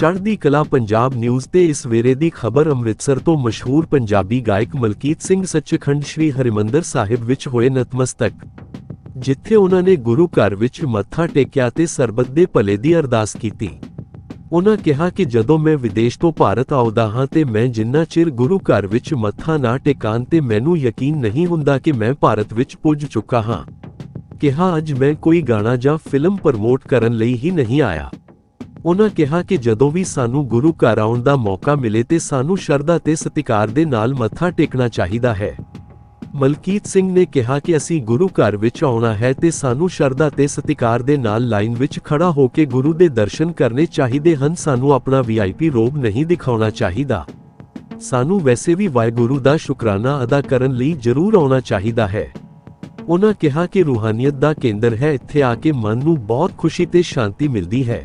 ਚੜ੍ਹਦੀ ਕਲਾ ਪੰਜਾਬ ਨਿਊਜ਼ ਤੇ ਇਸ ਵੇਰੇ ਦੀ ਖਬਰ ਅੰਮ੍ਰਿਤਸਰ ਤੋਂ ਮਸ਼ਹੂਰ ਪੰਜਾਬੀ ਗਾਇਕ ਮਲਕੀਤ ਸਿੰਘ ਸੱਚਖੰਡ ਸ੍ਰੀ ਹਰਿਮੰਦਰ ਸਾਹਿਬ ਵਿੱਚ ਹੋਏ ਨਤਮਸਤਕ, ਜਿੱਥੇ ਉਹਨਾਂ ਨੇ ਗੁਰੂ ਘਰ ਵਿੱਚ ਮੱਥਾ ਟੇਕਿਆ ਤੇ ਸਰਬੱਤ ਦੇ ਭਲੇ ਦੀ ਅਰਦਾਸ ਕੀਤੀ। ਉਹਨਾਂ ਕਿਹਾ ਕਿ ਜਦੋਂ ਮੈਂ ਵਿਦੇਸ਼ ਤੋਂ ਭਾਰਤ ਆਉਂਦਾ ਹਾਂ ਤੇ ਮੈਂ ਜਿੰਨਾ ਚਿਰ ਗੁਰੂ ਘਰ ਵਿੱਚ ਮੱਥਾ ਨਾ ਟੇਕਾਂ ਤੇ ਮੈਨੂੰ ਯਕੀਨ ਨਹੀਂ ਹੁੰਦਾ ਕਿ ਮੈਂ ਭਾਰਤ ਵਿੱਚ ਪੁੱਜ ਚੁੱਕਾ ਹਾਂ। ਕਿਹਾ, ਅੱਜ ਮੈਂ ਕੋਈ ਗਾਣਾ ਜਾਂ ਫਿਲਮ ਪ੍ਰਮੋਟ ਕਰਨ ਲਈ ਹੀ ਨਹੀਂ ਆਇਆ। ਉਹਨਾਂ ਕਿਹਾ ਕਿ ਜਦੋਂ ਵੀ ਸਾਨੂੰ ਗੁਰੂ ਘਰ ਆਉਣ ਦਾ ਮੌਕਾ ਮਿਲੇ ਤੇ ਸਾਨੂੰ ਸ਼ਰਧਾ ਤੇ ਸਤਿਕਾਰ ਦੇ ਨਾਲ ਮੱਥਾ ਟੇਕਣਾ ਚਾਹੀਦਾ ਹੈ। ਮਲਕੀਤ ਸਿੰਘ ਨੇ ਕਿਹਾ ਕਿ ਅਸੀਂ ਗੁਰੂ ਘਰ ਵਿੱਚ ਆਉਣਾ ਹੈ ਤੇ ਸਾਨੂੰ ਸ਼ਰਧਾ ਤੇ ਸਤਿਕਾਰ ਦੇ ਨਾਲ ਲਾਈਨ ਵਿੱਚ ਖੜਾ ਹੋ ਕੇ ਗੁਰੂ ਦੇ ਦਰਸ਼ਨ ਕਰਨੇ ਚਾਹੀਦੇ ਹਨ। ਸਾਨੂੰ ਆਪਣਾ ਵੀਆਈਪੀ ਰੋਬ ਨਹੀਂ ਦਿਖਾਉਣਾ ਚਾਹੀਦਾ। ਸਾਨੂੰ ਵੈਸੇ ਵੀ ਵਾਹਿਗੁਰੂ ਦਾ ਸ਼ੁਕਰਾਨਾ ਅਦਾ ਕਰਨ ਲਈ ਜ਼ਰੂਰ ਆਉਣਾ ਚਾਹੀਦਾ ਹੈ। ਉਹਨਾਂ ਕਿਹਾ ਕਿ ਰੂਹਾਨੀਅਤ ਦਾ ਕੇਂਦਰ ਹੈ। ਇੱਥੇ ਆ ਕੇ ਮਨ ਨੂੰ ਬਹੁਤ ਖੁਸ਼ੀ ਤੇ ਸ਼ਾਂਤੀ ਮਿਲਦੀ ਹੈ।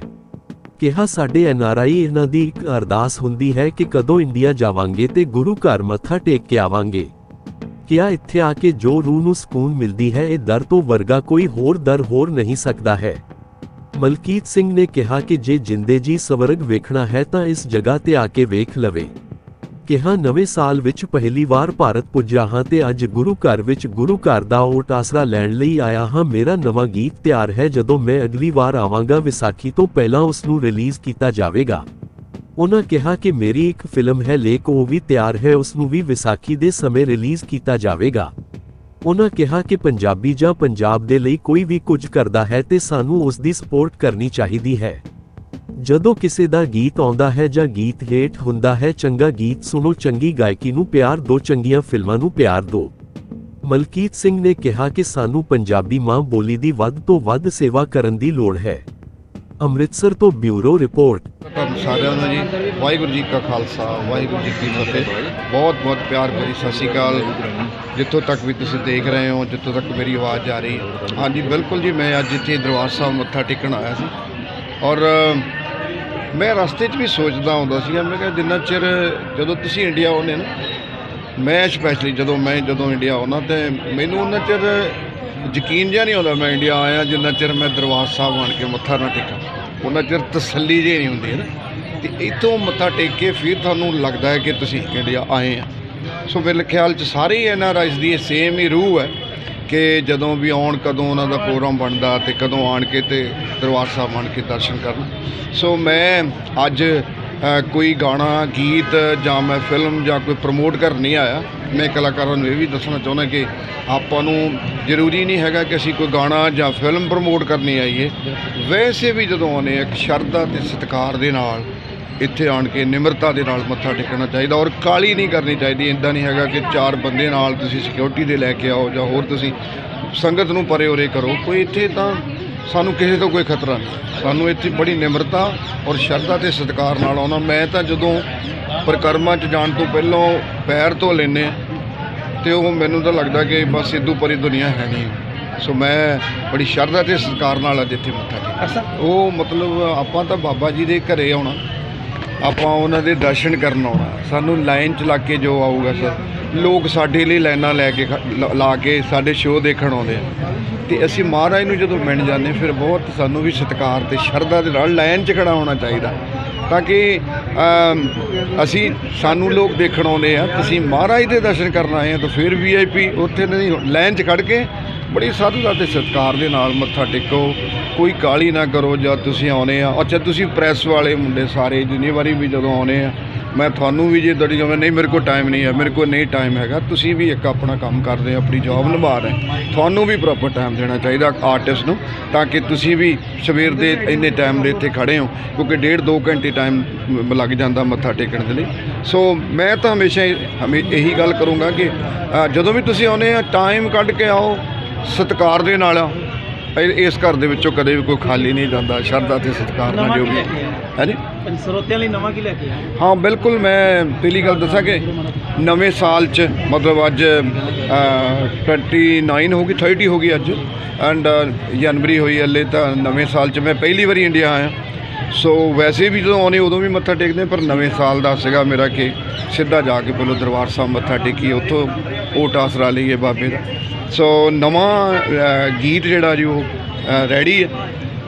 ਕਿਹਾ, ਸਾਡੇ ਐਨਆਰਆਈ ਇਹਨਾਂ ਦੀ ਇੱਕ ਅਰਦਾਸ ਹੁੰਦੀ ਹੈ ਕਿ ਕਦੋਂ ਇੰਡੀਆ ਜਾਵਾਂਗੇ ਤੇ ਗੁਰੂ ਘਰ ਮੱਥਾ ਟੇਕ ਕੇ ਆਵਾਂਗੇ। ਕਿਹਾ ਇੱਥੇ ਆ ਕੇ ਜੋ ਰੂਹ ਨੂੰ ਸਕੂਨ ਮਿਲਦੀ ਹੈ, ਇਹ ਦਰ ਤੋਂ ਵਰਗਾ ਕੋਈ ਹੋਰ ਦਰ ਹੋਰ ਨਹੀਂ ਸਕਦਾ ਹੈ। ਮਲਕੀਤ ਸਿੰਘ ਨੇ ਕਿਹਾ ਕਿ ਜੇ ਜਿੰਦੇ ਜੀ ਸਵਰਗ ਵੇਖਣਾ ਹੈ ਤਾਂ ਇਸ ਜਗ੍ਹਾ ਤੇ ਆ ਕੇ ਵੇਖ ਲਵੇ। ਕਿਹਾ, ਨਵੇਂ ਸਾਲ ਵਿੱਚ ਪਹਿਲੀ ਵਾਰ ਭਾਰਤ ਪੁੱਜਾ ਹਾਂ ਤੇ ਅੱਜ ਗੁਰੂ ਘਰ ਵਿੱਚ ਗੁਰੂ ਘਰ ਦਾ ਓਟ ਆਸਰਾ ਲੈਣ ਲਈ ਆਇਆ ਹਾਂ। ਮੇਰਾ ਨਵਾਂ ਗੀਤ ਤਿਆਰ ਹੈ। ਜਦੋਂ ਮੈਂ ਅਗਲੀ ਵਾਰ ਆਵਾਂਗਾ, ਵਿਸਾਖੀ ਤੋਂ ਪਹਿਲਾਂ ਉਸ ਨੂੰ ਰਿਲੀਜ਼ ਕੀਤਾ ਜਾਵੇਗਾ। ਉਹਨਾਂ ਕਿਹਾ ਕਿ ਮੇਰੀ ਇੱਕ ਫਿਲਮ ਹੈ ਲੇਕ ਉਹ ਵੀ ਤਿਆਰ ਹੈ ਉਸ ਨੂੰ ਵੀ ਵਿਸਾਖੀ ਦੇ ਸਮੇਂ ਰਿਲੀਜ਼ ਕੀਤਾ ਜਾਵੇਗਾ। ਉਹਨਾਂ ਕਿਹਾ ਕਿ ਪੰਜਾਬੀ ਜਾਂ ਪੰਜਾਬ ਦੇ ਲਈ ਕੋਈ ਵੀ ਕੁਝ ਕਰਦਾ ਹੈ ਤੇ ਸਾਨੂੰ ਉਸ ਦੀ ਸਪੋਰਟ ਕਰਨੀ ਚਾਹੀਦੀ ਹੈ। ਜਦੋਂ ਕਿਸੇ ਦਾ ਗੀਤ ਆਉਂਦਾ ਹੈ ਜਾਂ ਗੀਤ ਹੇਠ ਹੁੰਦਾ ਹੈ, ਚੰਗਾ ਗੀਤ ਸੁਣੋ, ਚੰਗੀ ਗਾਇਕੀ ਨੂੰ ਪਿਆਰ ਦਿਓ ਚੰਗੀਆਂ ਫਿਲਮਾਂ ਨੂੰ ਪਿਆਰ ਦਿਓ ਮਲਕੀਤ ਸਿੰਘ ਨੇ ਕਿਹਾ ਕਿ ਸਾਨੂੰ ਪੰਜਾਬੀ ਮਾਂ ਬੋਲੀ ਦੀ ਵੱਧ ਤੋਂ ਵੱਧ ਸੇਵਾ ਕਰਨ ਦੀ ਲੋੜ ਹੈ। ਅੰਮ੍ਰਿਤਸਰ ਤੋਂ ਬਿਊਰੋ ਰਿਪੋਰਟ। ਸਾਰਿਆਂ ਨੂੰ ਜੀ, ਵਾਹਿਗੁਰੂ ਜੀ ਕਾ ਖਾਲਸਾ, ਵਾਹਿਗੁਰੂ ਜੀ ਕੀ ਫਤਿਹ। ਬਹੁਤ ਬਹੁਤ ਪਿਆਰ ਭਰੀ ਸਤਿ ਸ਼੍ਰੀ ਅਕਾਲ। ਜਿੱਥੋਂ ਤੱਕ ਵੀ ਤੁਸੀਂ ਦੇਖ ਰਹੇ ਹੋ, ਜਿੱਥੋਂ ਤੱਕ ਮੇਰੀ ਆਵਾਜ਼ ਆ ਰਹੀ ਹਾਂਜੀ, ਬਿਲਕੁਲ ਜੀ, ਮੈਂ ਅੱਜ ਇੱਥੇ ਦਰਬਾਰ ਸਾਹਿਬ ਮੱਥਾ ਟੇਕਣ ਆਇਆ ਸੀ। ਔਰ ਮੈਂ ਰਸਤੇ 'ਚ ਵੀ ਸੋਚਦਾ ਹੁੰਦਾ ਸੀਗਾ, ਮੈਂ ਕਿਹਾ ਜਿੰਨਾ ਚਿਰ ਜਦੋਂ ਤੁਸੀਂ ਇੰਡੀਆ ਆਉਂਦੇ ਨਾ, ਮੈਂ ਸਪੈਸ਼ਲੀ ਜਦੋਂ ਮੈਂ ਜਦੋਂ ਇੰਡੀਆ ਆਉਣਾ ਤੇ ਮੈਨੂੰ ਉਹਨਾਂ ਚਿਰ ਯਕੀਨ ਜਿਹਾ ਨਹੀਂ ਆਉਂਦਾ ਮੈਂ ਇੰਡੀਆ ਆਇਆ, ਜਿੰਨਾ ਚਿਰ ਮੈਂ ਦਰਬਾਰ ਸਾਹਿਬ ਆਣ ਕੇ ਮੱਥਾ ਨਾ ਟੇਕਾਂ। ਉਹਨਾਂ ਚਿਰ ਤਸੱਲੀ ਜਿਹੀ ਨਹੀਂ ਹੁੰਦੀ ਹੈ ਨਾ। ਤੇ ਇੱਥੋਂ ਮੱਥਾ ਟੇਕ ਕੇ ਫਿਰ ਤੁਹਾਨੂੰ ਲੱਗਦਾ ਹੈ ਕਿ ਤੁਸੀਂ ਇੰਡੀਆ ਆਏ ਆ। ਸੋ ਮੇਰੇ ਖਿਆਲ 'ਚ ਸਾਰੇ ਐਨ ਆਰ ਆਈਜ਼ ਦੀ ਸੇਮ ਹੀ ਰੂਹ ਹੈ। ਕਿ ਜਦੋਂ ਵੀ ਆਉਣ ਕਦੋਂ ਉਹਨਾਂ ਦਾ ਪ੍ਰੋਗਰਾਮ ਬਣਦਾ ਤੇ ਕਦੋਂ ਆਣ ਕੇ ਤੇ ਦਰਬਾਰ ਸਾਹਿਬ ਆਣ ਕੇ ਦਰਸ਼ਨ ਕਰਨ। ਸੋ ਮੈਂ ਅੱਜ ਕੋਈ ਗਾਣਾ ਗੀਤ ਜਾਂ ਮੈਂ ਫਿਲਮ ਜਾਂ ਕੋਈ ਪ੍ਰਮੋਟ ਕਰਨ ਨਹੀਂ ਆਇਆ। ਮੈਂ ਕਲਾਕਾਰਾਂ ਨੂੰ ਇਹ ਵੀ ਦੱਸਣਾ ਚਾਹੁੰਦਾ ਕਿ ਆਪਾਂ ਨੂੰ ਜ਼ਰੂਰੀ ਨਹੀਂ ਹੈਗਾ ਕਿ ਅਸੀਂ ਕੋਈ ਗਾਣਾ ਜਾਂ ਫਿਲਮ ਪ੍ਰਮੋਟ ਕਰਨੀ ਆਈਏ। ਵੈਸੇ ਵੀ ਜਦੋਂ ਹਾਂ, ਇੱਕ ਸ਼ਰਧਾ ਤੇ ਸਤਿਕਾਰ ਦੇ ਨਾਲ ਇੱਥੇ ਆਣ ਕੇ ਨਿਮਰਤਾ ਦੇ ਨਾਲ ਮੱਥਾ ਟੇਕਣਾ ਚਾਹੀਦਾ ਔਰ ਕਾਲੀ ਨਹੀਂ ਕਰਨੀ ਚਾਹੀਦੀ ਇਦਾਂ ਨਹੀਂ ਹੈਗਾ ਕਿ ਚਾਰ ਬੰਦੇ ਨਾਲ ਤੁਸੀਂ ਸਿਕਿਉਰਿਟੀ ਦੇ ਲੈ ਕੇ ਆਓ ਜਾਂ ਹੋਰ ਤੁਸੀਂ ਸੰਗਤ ਨੂੰ ਪਰੇ ਉਰੇ ਕਰੋ। ਕੋਈ ਇੱਥੇ ਤਾਂ ਸਾਨੂੰ ਕਿਸੇ ਤੋਂ ਕੋਈ ਖਤਰਾ ਨਹੀਂ। ਸਾਨੂੰ ਇੱਥੇ ਬੜੀ ਨਿਮਰਤਾ ਔਰ ਸ਼ਰਧਾ ਤੇ ਸਤਿਕਾਰ ਨਾਲ ਆਉਣਾ। ਮੈਂ ਤਾਂ ਜਦੋਂ ਪਰਿਕਰਮਾ 'ਚ ਜਾਣ ਤੋਂ ਪਹਿਲਾਂ ਪੈਰ ਧੋ ਲੈਨੇ ਤੇ ਉਹ ਮੈਨੂੰ ਤਾਂ ਲੱਗਦਾ ਕਿ ਬਸ ਇਦੋਂ ਪਰੀ ਦੁਨੀਆ ਹੈ ਨਹੀਂ। ਸੋ ਮੈਂ ਬੜੀ ਸ਼ਰਧਾ ਤੇ ਸਤਿਕਾਰ ਨਾਲ ਅੱਜ ਇੱਥੇ ਮੱਥਾ ਟੇਕਿਆ ਉਹ ਮਤਲਬ ਆਪਾਂ ਤਾਂ ਬਾਬਾ ਜੀ ਦੇ ਘਰੇ ਆਉਣਾ। ਆਪਾਂ ਉਹਨਾਂ ਦੇ ਦਰਸ਼ਨ ਕਰਨ ਆਉਣਾ। ਸਾਨੂੰ ਲਾਈਨ ਚ ਲੱਗ ਕੇ ਜੋ ਆਊਗਾ ਸਰ, ਲੋਕ ਸਾਡੇ ਲਈ ਲਾਈਨਾਂ ਲੈ ਕੇ ਖ- ਲਾ ਕੇ ਸਾਡੇ ਸ਼ੋਅ ਦੇਖਣ ਆਉਂਦੇ ਆ। ਤੇ ਅਸੀਂ ਮਹਾਰਾਜ ਨੂੰ ਜਦੋਂ ਮਿਲ ਜਾਂਦੇ ਫਿਰ ਬਹੁਤ ਸਾਨੂੰ ਵੀ ਸਤਿਕਾਰ ਤੇ ਸ਼ਰਧਾ ਦੇ ਨਾਲ ਲਾਈਨ 'ਚ ਖੜਾ ਹੋਣਾ ਚਾਹੀਦਾ। ਤਾਂ ਕਿ ਅਸੀਂ ਸਾਨੂੰ ਲੋਕ ਦੇਖਣ ਆਉਂਦੇ ਆ, ਤੁਸੀਂ ਮਹਾਰਾਜ ਦੇ ਦਰਸ਼ਨ ਕਰਨ ਆਏ ਆ ਤਾਂ ਫਿਰ ਵੀਆਈਪੀ ਉੱਥੇ ਨਹੀਂ, ਲਾਈਨ 'ਚ ਖੜ ਕੇ ਬੜੀ ਸਾਧੂਤਾ ਤੇ ਸਤਿਕਾਰ ਦੇ ਨਾਲ ਮੱਥਾ ਟੇਕੋ। ਕੋਈ ਕਾਲੀ ਨਾ ਕਰੋ ਜਦ ਤੁਸੀਂ ਆਉਨੇ ਆ। ਅੱਛਾ ਤੁਸੀਂ ਪ੍ਰੈਸ ਵਾਲੇ ਮੁੰਡੇ ਸਾਰੇ ਜਿੰਨੀ ਵਾਰੀ ਵੀ ਜਦੋਂ ਆਉਨੇ ਆ ਮੈਂ ਤੁਹਾਨੂੰ ਵੀ ਜੇ ਦੜੀ ਜਾਵੇਂ ਨਹੀਂ ਮੇਰੇ ਕੋਲ ਟਾਈਮ ਨਹੀਂ ਹੈ ਮੇਰੇ ਕੋਲ ਨਹੀਂ ਟਾਈਮ ਹੈਗਾ। ਤੁਸੀਂ ਵੀ ਇੱਕ ਆਪਣਾ ਕੰਮ ਕਰਦੇ ਹੋ, ਆਪਣੀ ਜੌਬ ਨਿਭਾ ਰਹੇ ਤੁਹਾਨੂੰ ਵੀ ਪ੍ਰੋਪਰ ਟਾਈਮ ਦੇਣਾ ਚਾਹੀਦਾ ਆਰਟਿਸਟ ਨੂੰ ਤਾਂ ਕਿ ਤੁਸੀਂ ਵੀ ਸਵੇਰ ਦੇ ਇੰਨੇ ਟਾਈਮ ਦੇ ਇੱਥੇ ਖੜੇ ਹੋ ਕਿਉਂਕਿ ਡੇਢ ਦੋ ਘੰਟੇ ਟਾਈਮ ਲੱਗ ਜਾਂਦਾ ਮੱਥਾ ਟੇਕਣ ਦੇ ਲਈ। ਸੋ ਮੈਂ ਤਾਂ ਹਮੇਸ਼ਾ ਹਮੇ ਇਹੀ ਗੱਲ ਕਰੂੰਗਾ ਕਿ ਜਦੋਂ ਵੀ ਤੁਸੀਂ ਆਉਨੇ ਆ ਟਾਈਮ ਕੱਢ ਕੇ ਆਓ ਸਤਿਕਾਰ ਦੇ ਨਾਲ ਆਓ। ਇਹ- ਇਸ ਘਰ ਦੇ ਵਿੱਚੋਂ ਕਦੇ ਵੀ ਕੋਈ ਖਾਲੀ ਨਹੀਂ ਜਾਂਦਾ। ਸ਼ਰਧਾ ਤੇ ਸਤਿਕਾਰ ਨਾਲ ਨਵਾਂ ਜੋ ਕੀ ਵੀ ਲੈ ਕੇ ਆਏ? ਹੈ ਜੀ? ਸਰੋਤਿਆਂ ਲਈ ਨਵਾਂ ਕੀ ਲੈ ਕੇ ਆਏ ਹਾਂ ਬਿਲਕੁਲ ਮੈਂ ਪਹਿਲੀ ਗੱਲ ਦੱਸਾਂ ਕਿ ਨਵੇਂ ਸਾਲ 'ਚ ਮਤਲਬ ਅੱਜ ਅ, 29 ਹੋ ਗਈ 30 ਹੋ ਗਈ ਅੱਜ। ਐਂਡ ਜਨਵਰੀ ਹੋਈ ਹਲੇ ਤਾਂ ਨਵੇਂ ਸਾਲ 'ਚ ਮੈਂ ਪਹਿਲੀ ਵਾਰੀ ਇੰਡੀਆ ਆਇਆ। ਸੋ ਵੈਸੇ ਵੀ ਜਦੋਂ ਆਉਨੇ ਉਦੋਂ ਵੀ ਮੱਥਾ ਟੇਕਦੇ ਪਰ ਨਵੇਂ ਸਾਲ ਦਾ ਸੀਗਾ ਮੇਰਾ ਕਿ ਸਿੱਧਾ ਜਾ ਕੇ ਪਹਿਲਾਂ ਦਰਬਾਰ ਸਾਹਿਬ ਮੱਥਾ ਟੇਕੀ ਉੱਥੋਂ ਓਟ ਆਸਰਾ ਲਈਏ ਬਾਬੇ ਦਾ। ਸੋ ਨਵਾਂ ਗੀਤ ਜਿਹੜਾ ਜੀ ਉਹ ਰੈਡੀ ਹੈ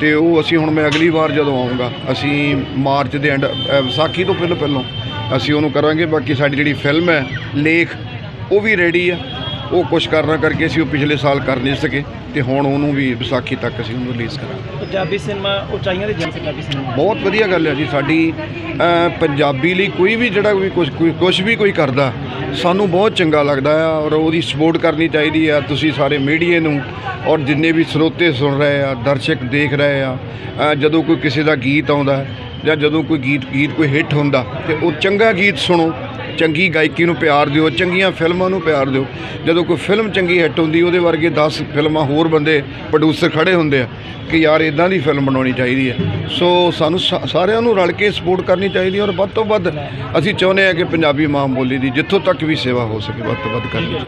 ਤੇ ਉਹ ਅਸੀਂ ਹੁਣ ਮੈਂ ਅਗਲੀ ਵਾਰ ਜਦੋਂ ਆਉਂਗਾ ਅਸੀਂ ਮਾਰਚ ਦੇ ਐਂਡ ਵਿਸਾਖੀ ਤੋਂ ਪਹਿਲਾਂ ਪਹਿਲਾਂ ਅਸੀਂ ਉਹਨੂੰ ਕਰਾਂਗੇ ਬਾਕੀ ਸਾਡੀ ਜਿਹੜੀ ਫਿਲਮ ਹੈ ਲੇਖ ਉਹ ਵੀ ਰੈਡੀ ਆ ਉਹ ਕੁਛ ਕਰਨਾ ਕਰਕੇ ਅਸੀਂ ਉਹ ਪਿਛਲੇ ਸਾਲ ਕਰ ਨਹੀਂ ਸਕੇ ਤੇ ਹੁਣ ਉਹਨੂੰ ਵੀ ਵਿਸਾਖੀ ਤੱਕ ਅਸੀਂ ਉਹਨੂੰ ਰਿਲੀਜ਼ ਕਰਾਂਗੇ। ਪੰਜਾਬੀ ਸਿਨੇਮਾ ਉਚਾਈਆਂ ਦੇ ਜਨ ਪੰਜਾਬੀ ਸਿਨੇਮਾ ਬਹੁਤ ਵਧੀਆ ਗੱਲ ਹੈ ਜੀ ਸਾਡੀ ਪੰਜਾਬੀ ਲਈ ਕੋਈ ਵੀ ਜਿਹੜਾ ਵੀ ਕੁਝ ਕੋਈ ਕੁਝ ਵੀ ਕੋਈ ਕਰਦਾ ਸਾਨੂੰ ਬਹੁਤ ਚੰਗਾ ਲੱਗਦਾ ਆ ਔਰ ਉਹਦੀ ਸਪੋਰਟ ਕਰਨੀ ਚਾਹੀਦੀ ਆ, ਤੁਸੀਂ ਸਾਰੇ ਮੀਡੀਏ ਨੂੰ ਔਰ ਜਿੰਨੇ ਵੀ ਸਰੋਤੇ ਸੁਣ ਰਹੇ ਆ, ਦਰਸ਼ਕ ਦੇਖ ਰਹੇ ਆ ਜਦੋਂ ਕੋਈ ਕਿਸੇ ਦਾ ਗੀਤ ਆਉਂਦਾ ਜਾਂ ਜਦੋਂ ਕੋਈ ਗੀਤ ਗੀਤ ਕੋਈ ਹਿੱਟ ਹੁੰਦਾ ਤੇ ਉਹ ਚੰਗਾ ਗੀਤ ਸੁਣੋ ਚੰਗੀ ਗਾਇਕੀ ਨੂੰ ਪਿਆਰ ਦਿਓ, ਚੰਗੀਆਂ ਫਿਲਮਾਂ ਨੂੰ ਪਿਆਰ ਦਿਓ। ਜਦੋਂ ਕੋਈ ਫਿਲਮ ਚੰਗੀ ਹਿੱਟ ਹੁੰਦੀ, ਉਹਦੇ ਵਰਗੇ 10 ਫਿਲਮਾਂ ਹੋਰ ਬੰਦੇ ਪ੍ਰੋਡਿਊਸਰ ਖੜੇ ਹੁੰਦੇ ਆ ਕਿ ਯਾਰ ਇਦਾਂ ਦੀ ਫਿਲਮ ਬਣਾਉਣੀ ਚਾਹੀਦੀ ਹੈ। ਸੋ ਸਾਨੂੰ ਸਾ- ਸਾਰਿਆਂ ਨੂੰ ਰਲ ਕੇ ਸਪੋਰਟ ਕਰਨੀ ਚਾਹੀਦੀ ਔਰ ਵੱਧ ਤੋਂ ਵੱਧ ਅਸੀਂ ਚਾਹੁੰਦੇ ਹਾਂ ਕਿ ਪੰਜਾਬੀ ਮਾਂ ਬੋਲੀ ਦੀ ਜਿੱਥੋਂ ਤੱਕ ਵੀ ਸੇਵਾ ਹੋ ਸਕੇ, ਵੱਧ ਤੋਂ ਵੱਧ ਕਰਨੀ